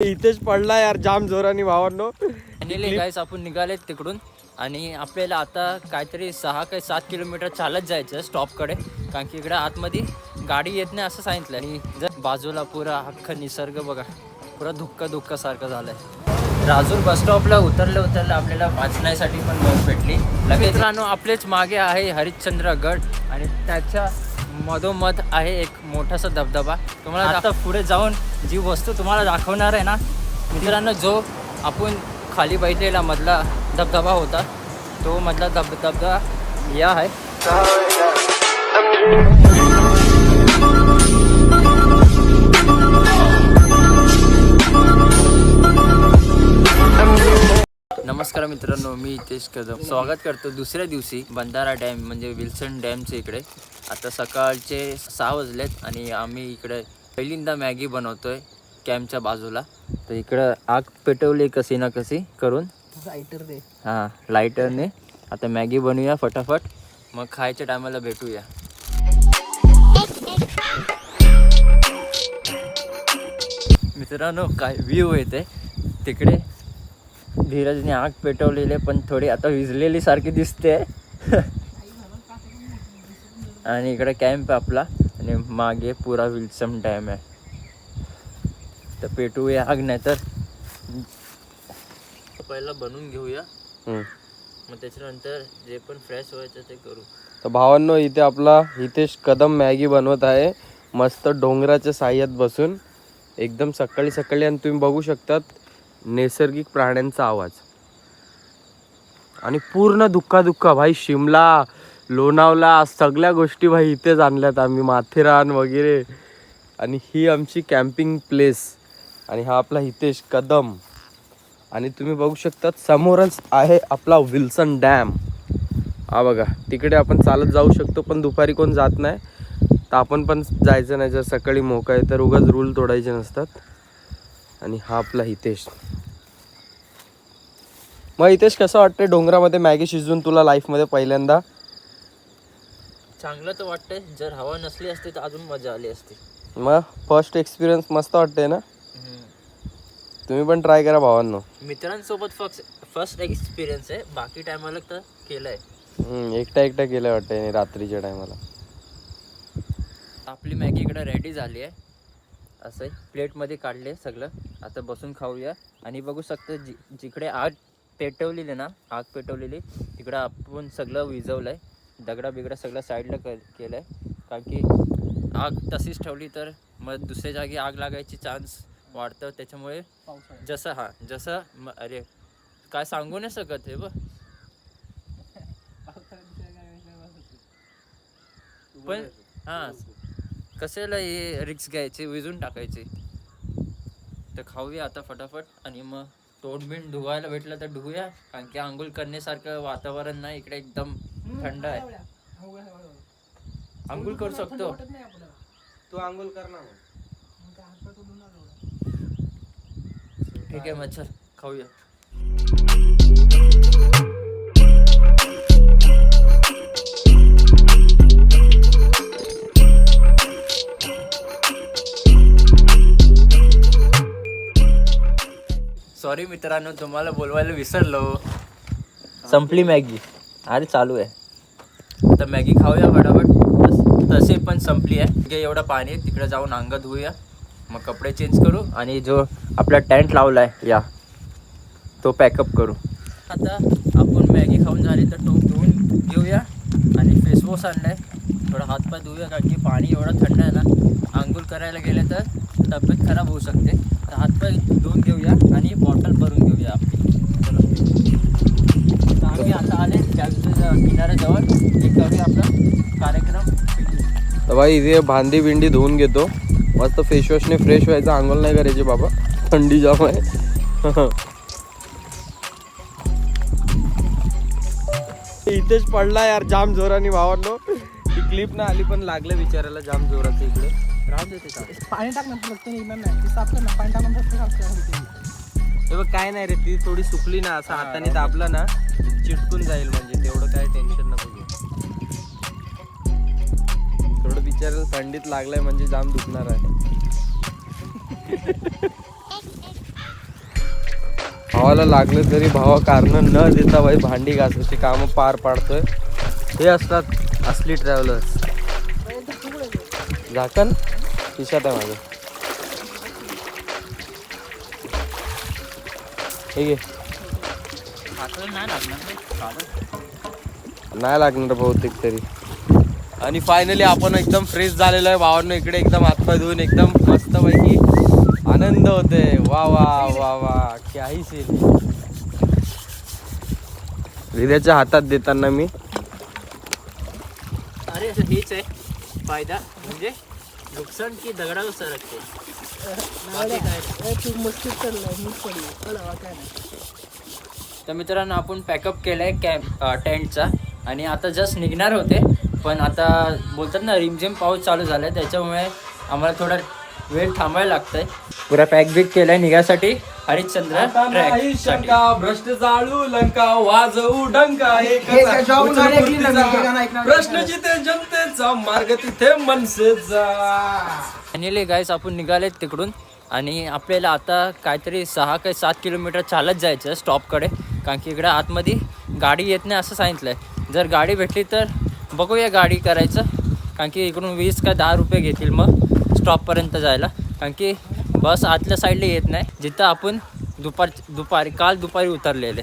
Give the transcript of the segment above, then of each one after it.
इथेच पडला यार जाम जोराने भावांनो. फायनली गाईस आपण निघालेत तिकडून. आणि आपल्याला आता काहीतरी सहा काही सात किलोमीटर चालत जायचं स्टॉपकडे कारण की इकडे आतमध्ये गाडी येत नाही असं सांगितलं. आणि जर बाजूला पुरा अख्खं निसर्ग बघा पुरा धुक्का धुक्का सारखं झालंय. राजूर बस स्टॉपला उतरले उतरले आपल्याला वाचण्यासाठी पण बस भेटली. लगेच आपलेच मागे आहे हरिश्चंद्र गड. आणि त्याच्या मधोमध आहे एक मोठासा धबधबा. तुम्हाला आता पुढे जाऊन जी वस्तू तुम्हाला दाखवणार आहे ना मित्रांनो जो आपण खाली बैठलेला मधला धबधबा होता तो मधला धबधबा या आहे. नमस्कार मित्रांनो मी हितेश कदम. स्वागत करतो दुसऱ्या दिवशी बंधारा डॅम म्हणजे विल्सन डॅमच्या इकडे. आता सकाळचे सहा वाजलेत आणि आम्ही इकडे पहिल्यांदा मॅगी बनवतोय कॅम्पच्या बाजूला. तर इकडं आग पेटवली कशी ना कशी करून. रायटर दे. हां लायटरने आता मॅगी बनवूया फटाफट. मग खायच्या टायमाला भेटूया. मित्रांनो काय व्ह्यू येते. तिकडे धीरजने आग पेटवलेली आहे, पण थोडी आता विजलेली सारखी दिसते. आणि इकडे कॅम्प आहे आपला. आणि मागे पुरा विल्सम डॅम आहे. तर पेटवूया आग नाही तर पहिला बनवून घेऊया. मग त्याच्यानंतर जे पण फ्रेश व्हायचं ते करू. तर भावांनो इथे आपला हितेश कदम मॅगी बनवत आहे. मस्त डोंगराच्या साह्यात बसून. एकदम सकाळी सकाळी आणि तुम्ही बघू शकतात नैसर्गिक प्राण्यांचा आवाज. आणि पूर्ण दुःखा दुःखा भाई शिमला. लोणावला सगळ्या गोष्टी भाई इथेच आणल्यात आम्ही माथेरान वगैरे. आणि ही आमची कॅम्पिंग प्लेस आणि हा आपला हितेश कदम. आणि तुम्ही बघू शकतात समोरच आहे आपला विल्सन डॅम. हा बघा तिकडे आपण चालत जाऊ शकतो पण दुपारी कोण जात नाही. तर आपण पण जायचं नाही जर सकाळी मोका आहे तर उगाच रूल तोडायचे नसतात. आणि हा आपला हितेश. मग हितेश कसं वाटतं डोंगरामध्ये मॅगी शिजवून तुला लाईफमध्ये पहिल्यांदा? चांगलं तर वाटतंय. जर हवा नसली असती तर अजून मजा आली असती. मग फर्स्ट एक्सपिरियन्स मस्त वाटतंय ना? तुम्ही पण ट्राय करा भावांनो. मित्रांसोबत फक्त फर्स्ट एक्सपिरियन्स आहे. बाकी टायमाला तर केलंय. हम्म, एकटा एकटा केलं वाटतंय रात्रीच्या टायमाला आपली मॅगी इकडे रेडी झाली आहे. असं प्लेटमध्ये काढले सगळं. आता बसून खाऊया. आणि बघू शकतो जि जिकडे आग पेटवलेली ना आग पेटवलेली तिकडं आपण सगळं विजवलं आहे दगडा बिगडा सगळं साईडला क केलं आहे कारण की आग तशीच ठेवली तर मग दुसऱ्या जागी आग लागायची चान्स वाढतं. त्याच्यामुळे जसं हा जसं म- अरे काय सांगू नाही शकत हे बघ. पण हा कशाला हे रिक्स घ्यायचे विजून टाकायचे? तर खाऊया आता फटाफट आणि मग तोंड बिंड धुवायला भेटलं तर धुवूया कारण की आंघोळ करण्यासारखं वातावरण नाही. इकडे एकदम थंड आहे. आंघोळ करू शकतो. तू आंघोळ कर ना ठीक आहे चल खाऊया. सॉरी मित्रांनो तुम्हाला बोलवायला विसरलो. संपली मॅगी. अरे चालू आहे. तर मॅगी खाऊया फटाफट. तस- तसे पण संपली आहे. एवढं पाणी आहे, तिकडे जाऊन अंग धुऊया. मग कपडे चेंज करू आणि जो आपला टेंट लावला आहे या. तो पॅकअप करू. आता आपण मॅगी खाऊन झाली तर तो धुवून घेऊया आणि फेसवॉश आणलाय. थोडा हातपाय धुऊया कारण की पाणी एवढं थंड आहे ना. आंघोळ करायला गेले तर तब्येत खराब होऊ शकते. तर हातपाय धुवून घेऊया आणि बॉटल भरून घेऊया आपली आम्ही आता आले कॅम्पच्या किनाऱ्याजवळ. करूया आपला कार्यक्रम. तर भाई इथे भांडी बिंडी धुवून घेतो. मस्त फेसवॉशने फ्रेश व्हायचं आंघोळ नाही करायची बाबा. थंडी जाम आहे. इथेच पडला यार जाम जोराने भावांनो. ती क्लिप ना आली पण लागलं बिचारायला जाम जोरात इकडे. पाणी पाणी टाकून हे बघ काय नाही रे ती थोडी सुकली ना असं हाताने दाबलं ना. चिटकून जाईल म्हणजे तेवढं काय टेन्शन नको घेऊ. थोडं बिचारायला थंडीत लागलाय म्हणजे जाम दुखणार आहे. भावाला लागलं तरी भावा कारण न देता बाई भांडी घासायची कामं पार पाडतोय. हे असतात असली ट्रॅव्हलर्स झाकण? खिशात आहे माझं. हे नाही लागणार बहुतेक तरी. आणि फायनली आपण एकदम फ्रेश झालेलो आहे भावांनो. इकडे एकदम हातपाय धुवून एकदम मस्त पैकी आनंद होते वा वा वा वा. काही सीन हृदयाच्या हातात देताना मी. अरे असं हेच आहे. फायदा म्हणजे नुकसान की दगडावर सरकते. बाकी काय नाही. तू चाललाय मी पडली. काय नाही. तर मित्रांनो आपण पॅकअप केलाय कॅम्प टेंटचा आणि आता जस्ट निघणार होते. पण आता बोलतात ना रिमझिम पाऊस चालू झालाय. त्याच्यामुळे आम्हाला थोडा वेळ थांबायला लागतंय. पुरा पॅक बिक केलाय निघासाठी. हरिश्चंद्र भ्रष्ट जाळू लंका वाजवू डंका? प्रश्न जिथे जनतेचा मार्ग तिथे मनसेचा. फायनली गाईस आपण निघाले तिकडून. आणि आपल्याला आता काहीतरी सहा काही सात किलोमीटर चालत जायचं स्टॉपकडे कारण की इकडं आतमध्ये गाडी येत नाही असं सांगितलं आहे जर गाडी भेटली तर बघूया गाडी करायचं. कारण की इकडून वीस का दहा रुपये घेतील मग स्टॉपपर्यंत जायला. कारण की बस आतल्या साईडला येत नाही. जिथं आपण दुपार दुपारी काल दुपारी उतरलेले.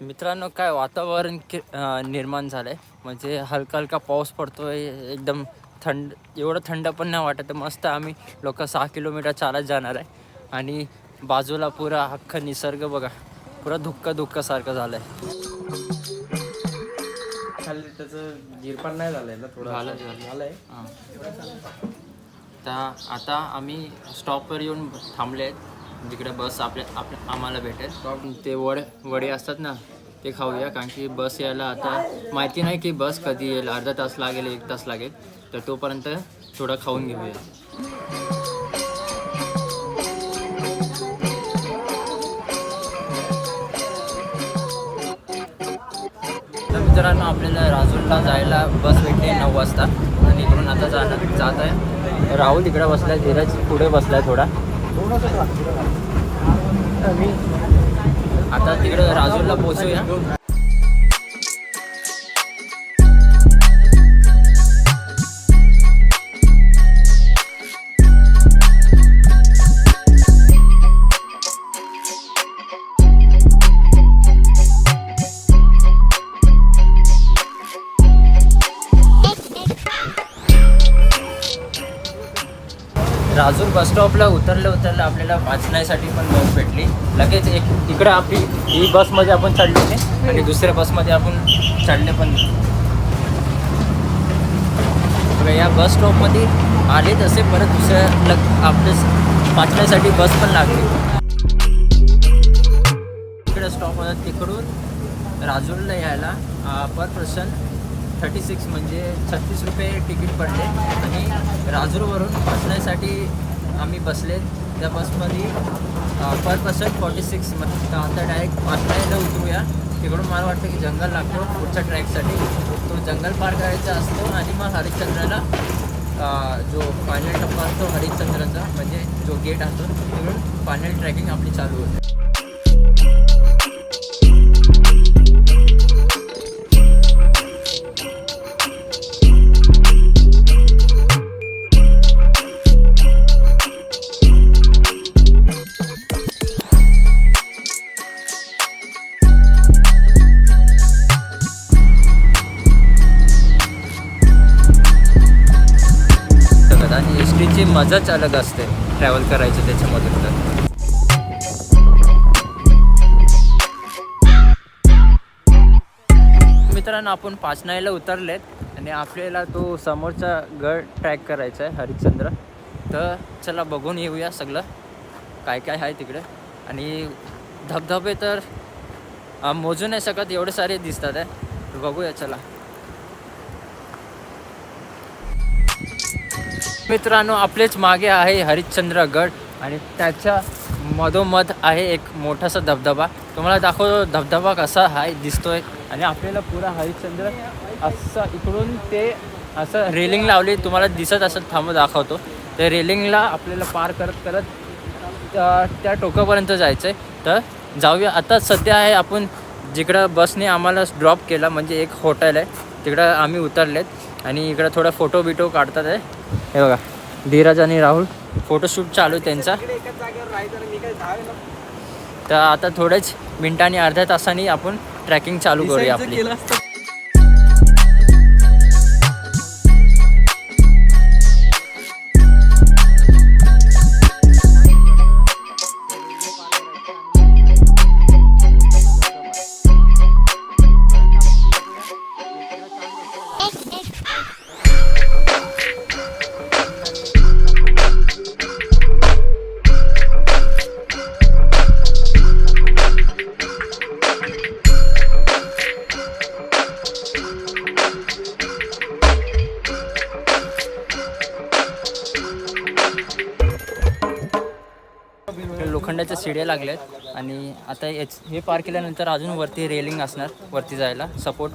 मित्रांनो काय वातावरण कि निर्माण झालं आहे म्हणजे हलका हलका पाऊस पडतो आहे एकदम थंड एवढं थंड पण नाही वाटत. मस्त आम्ही लोक सहा किलोमीटर चालत जाणार आहे. आणि बाजूला पुरा अख्खा निसर्ग बघा. पुरा धुक्क धुक्कासारखं झालं आहे खाली त्याचं गिरपण नाही झालंय ना थोडं? झालं, झालं. झालंय. हां. तर आता आम्ही स्टॉपवर येऊन थांबले आहेत. जिकडे बस आपल्या आपल्या आम्हाला भेटेल. ते वड वडे असतात ना ते खाऊया. कारण की बस यायला आता माहिती नाही की बस कधी येईल. अर्धा तास लागेल एक तास लागेल. तर तोपर्यंत थोडं खाऊन घेऊया. तर मित्रांनो आपल्याला राजूरला जायला बस भेटली नऊ वाजता. आणि इकडून आता जाणं जात आहे. राहुल इकडे बसलाय धीरज पुढे बसलाय थोडा. आता तिकडे राजूरला पोहोचूया. राजूर बस स्टॉपला उतरले उतरले आपल्याला वाचण्यासाठी पण बस भेटली. लगेच एक इकडे आपली ही बसमध्ये आपण चढले नाही आणि दुसऱ्या बसमध्ये आपण चढले पण या बस स्टॉपमध्ये आले तसे परत दुसऱ्या लग आपल्या वाचण्यासाठी बस पण लागली. इकडे स्टॉप होता तिकडून राजूरला यायला पर पर्सन थर्टी सिक्स म्हणजे छत्तीस रुपये तिकीट पडले. आणि राजूरवरून बसण्यासाठी आम्ही बसले त्या बसमध्ये पर पर्सन फॉर्टी सिक्स म्हणजे आता डायरेक्ट वाचण्याला उतरूया. तिकडून मला वाटतं की जंगल लागतो पुढच्या ट्रॅकसाठी. तो जंगल पार करायचा असतो आणि मग हरिश्चंद्राला जो फायनल टप्पा असतो हरिश्चंद्राचा म्हणजे जो गेट असतो तिकडून फायनल ट्रॅकिंग आपली चालू होते. आणि मजाच अलग असते ट्रॅव्हल करायची त्याच्यामधून तर. मित्रांनो आपण पाचनाईला उतरलेत आणि आपल्याला तो समोरचा गड ट्रॅक करायचा आहे हरिश्चंद्र. तर चला बघून येऊया सगळं. काय काय आहे तिकडे. आणि धबधबे तर मोजू नाही शकत एवढे सारे दिसतात आहे. बघूया चला. मित्रांनो आपलेच मागे आहे हरिश्चंद्र गड आणि त्याच्या मधोमध आहे एक मोठासा धबधबा. तुम्हाला दाखवतो धबधबा कसा आहे दिसतोय. आणि आपल्याला पुरा हरिश्चंद्र असं इकडून ते असं रेलिंग लावली तुम्हाला दिसत असं थांब दाखवतो. त्या रेलिंगला आपल्याला पार करत करत त्या- त्या टोकापर्यंत जायचं आहे तर जाऊया. आता सध्या आहे आपण जिकडं बसने आम्हाला ड्रॉप केला म्हणजे एक हॉटेल आहे. तिकडं आम्ही उतरलेत. आणि इकडं थोडा फोटो बिटो काढतात आहे हे बघा धीरज आणि राहुल. फोटोशूट चालू आहे त्यांचा. तर आता थोड्याच मिनिटांनी अर्ध्या तासांनी आपण ट्रॅकिंग चालू करूया आपली. लोखंडाच्या शिड्या लागल्यात आणि आता याच हे पार केल्यानंतर अजून वरती रेलिंग असणार वरती जायला. सपोर्ट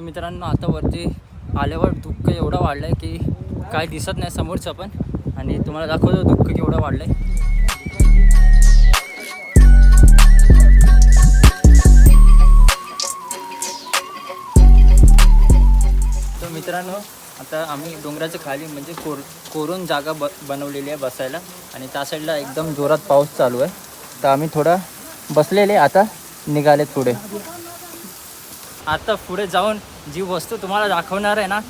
तर मित्रांनो आता वरती आल्यावर दुःख एवढं वाढलं आहे की काय दिसत नाही समोरचं पण. आणि तुम्हाला दाखवतो दुःख केवढं वाढलं आहे तर मित्रांनो आता आम्ही डोंगराच्या खाली म्हणजे कोर कोरून जागा ब बनवलेली आहे बसायला. आणि त्या साईडला एकदम जोरात पाऊस चालू आहे. तर आम्ही थोडा बसलेले आता निघालेत पुढे. आता पुढे जाऊन जी वस्तू तुम्हाला दाखवणार आहे ना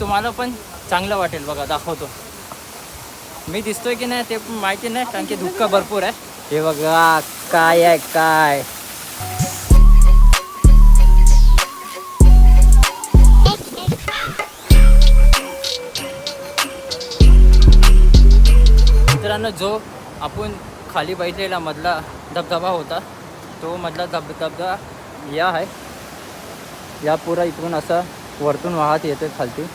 तुम्हाला पण चांगलं वाटेल बघा दाखवतो. मी दिसतोय की नाही ते पण माहिती नाही कारण की धुक्का भरपूर आहे. हे बघा काय आहे काय? मित्रांनो जो आपण खाली बैठलेला मधला धबधबा होता तो मधला धबधबा या आहे. या पुरा इकडून असा वरतून वाहत येते खालती.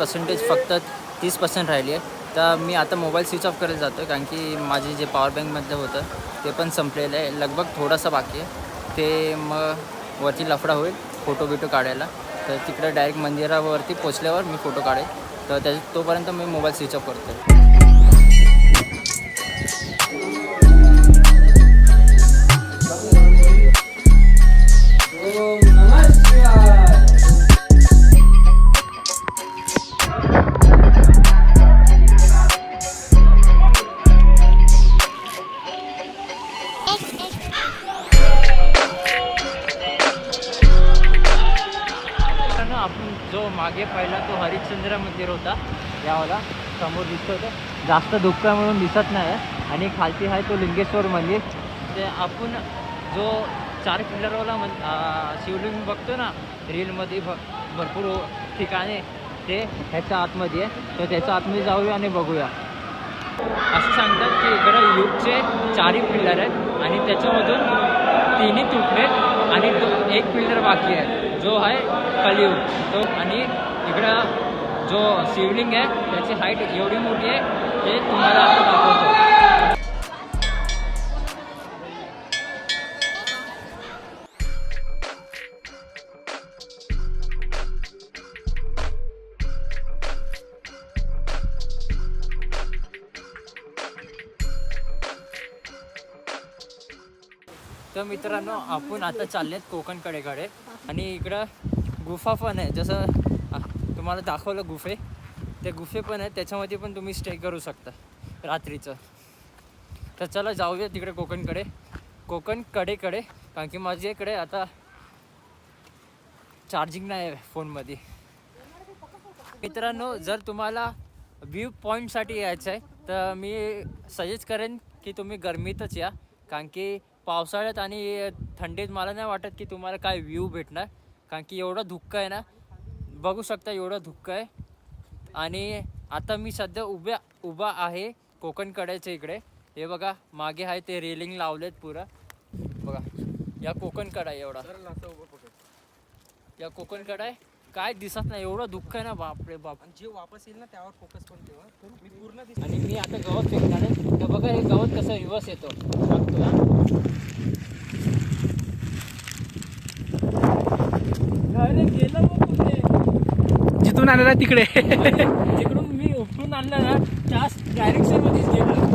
पर्सेंटेज फक्त तीस पर्सेंट राहिली आहे. तर मी आता मोबाईल स्विच ऑफ करायला जातो आहे कारण की माझे जे पॉवर बँकमधलं होतं ते पण संपलेलं आहे. लगभग थोडासा बाकी आहे. ते मग वरती लफडा होईल फोटो बिटो काढायला. तर तिकडे डायरेक्ट मंदिरावरती पोचल्यावर मी फोटो काढेल. तर त्या तोपर्यंत मी मोबाईल स्विच ऑफ करतो मागे पहिला तो हरिश्चंद्र मंदिर होता. यावाला समोर दिसतो तो. जास्त धुक्क म्हणून दिसत नाही आहे आणि खालती आहे तो लिंगेश्वर मंदिर. ते आपण जो चार पिल्लरवाला मन शिवलिंग बघतो ना रीलमध्ये भ भरपूर ठिकाणे ते ह्याच्या आतमध्ये आहे. तर त्याच्या आतमध्ये जाऊया आणि बघूया. असं सांगतात की इकडं युगचे चारही पिल्लर आहेत. आणि त्याच्यामधून तिन्ही तुटलेत. आणि एक पिल्लर बाकी आहे जो आहे कलियुग. तो आणि इकडं जो शिवलिंग आहे त्याची हाईट एवढी मोठी आहे ते तुम्हाला आपण दाखवतो. मित्रांनो आपण आता चालले आहेत कोकणकडेकडे आणि इकडं गुफा पण आहे. जसं तुम्हाला दाखवलं गुफे. ते गुफे पण आहे त्याच्यामध्ये पण तुम्ही स्टे करू शकता. रात्रीचं. तर चला जाऊया तिकडे कोकणकडे कोकण कडेकडे. कारण की माझ्याकडे आता चार्जिंग नाही आहे फोनमध्ये. मित्रांनो जर तुम्हाला व्ह्यू पॉईंटसाठी यायचं आहे तर मी सजेस्ट करेन की तुम्ही गरमीतच या. कारण की पावसाळ्यात आणि थंडीत मला नाही वाटत की तुम्हाला काय व्ह्यू भेटणार. कारण की एवढं धुक्क आहे ना बघू शकता एवढं धुक्क आहे. आणि आता मी सध्या उभ्या उभा आहे कोकणकड्याच्या इकडे. हे बघा मागे आहे ते रेलिंग लावलेत पुरा. बघा या कोकणकडा आहे एवढा. या कोकणकडा आहे. काय दिसत नाही एवढं दुःख आहे ना बापरे बाप. जे वापस येईल ना त्यावर फोकस पण ठेवा. मी पूर्ण आणि मी आता गवत फेकणार आहे. तर बघा हे गवत कसं रिवर्स येतो. जिथून आलेला तिकडे. तिकडून मी उपटून आणलं ना त्याच डायरेक्शन मध्येच गेलं.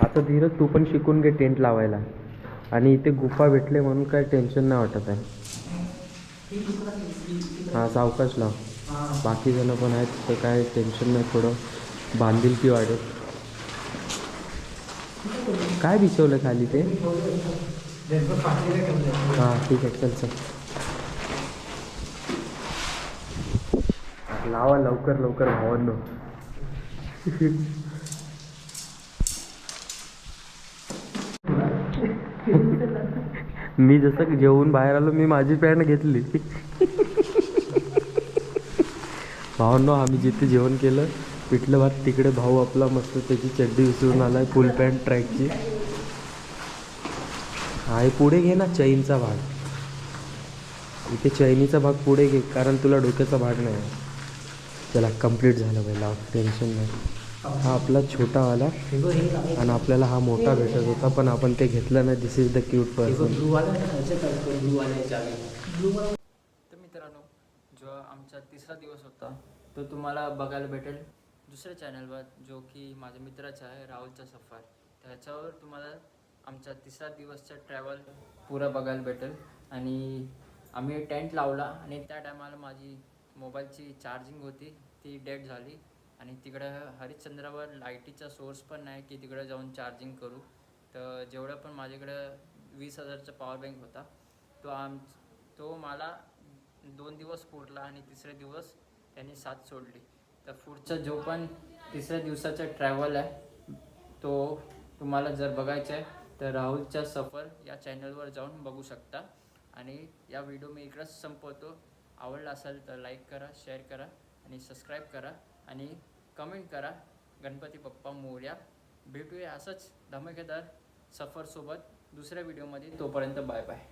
आता धीरज तू पण शिकून घे टेंट लावायला. आणि इथे गुफा भेटले म्हणून काय टेन्शन नाही वाटत आहे. हा सावकाश लाव. बाकी जण पण आहेत तर काय टेन्शन नाही थोडं बांधील की वाढेल. काय बिछवलं खाली ते? हां ठीक आहे चल चल. लावा लवकर लवकर भावांनो मी जसं जेवून बाहेर आलो मी माझी पॅन्ट घेतली. भावांनो आम्ही जिथे जेवण केलं पिठलं भात तिकडे भाऊ आपला मस्त त्याची चड्डी विसरून आलाय फुल पॅन्ट ट्रॅकची. हा हे पुढे घे ना चैनचा भाग. इथे चैनीचा भाग पुढे घे कारण तुला डोक्याचा भाग नाही. त्याला चला कंप्लीट झालं पहिला टेन्शन नाही. हा आपला छोटावाला आणि आपल्याला हा मोठा भेटत होता पण आपण ते घेतलं नाही. This is the cute person आमचा तिसरा दिवस होता. तो तुम्हाला बघायला भेटेल. दुसऱ्या चॅनलवर जो की माझ्या मित्राचा आहे राहुलचा सफर. त्याच्यावर तुम्हाला आमचा तिसरा दिवसचा ट्रॅव्हल पुरा बघायला भेटेल. आणि आम्ही टेंट लावला आणि त्या टायमाला माझी मोबाईलची चार्जिंग होती. ती डेट झाली. आणि तिकडं हरिश्चंद्रावर लाईटीचा सोर्स पण नाही की तिकडं जाऊन चार्जिंग करू. तर जेवढं पण माझ्याकडं वीस हजारचा पॉवर बँक होता तो आम तो मला दोन दिवस पुरला आणि तिसरे दिवस त्यांनी साथ सोडली. तर पुढचा जो पण तिसऱ्या दिवसाचा ट्रॅव्हल आहे तो तुम्हाला जर बघायचा आहे तर राहुलचा सफर या चॅनलवर जाऊन बघू शकता. आणि या व्हिडिओ मी इकडंच संपवतो. आवडला असेल तर लाईक करा शेअर करा आणि सबस्क्राईब करा. आणि कमेंट करा गणपती बाप्पा मोर्या. भेटूया असंच धमाकेदार सफरसोबत दुसऱ्या व्हिडिओमध्ये तोपर्यंत बाय बाय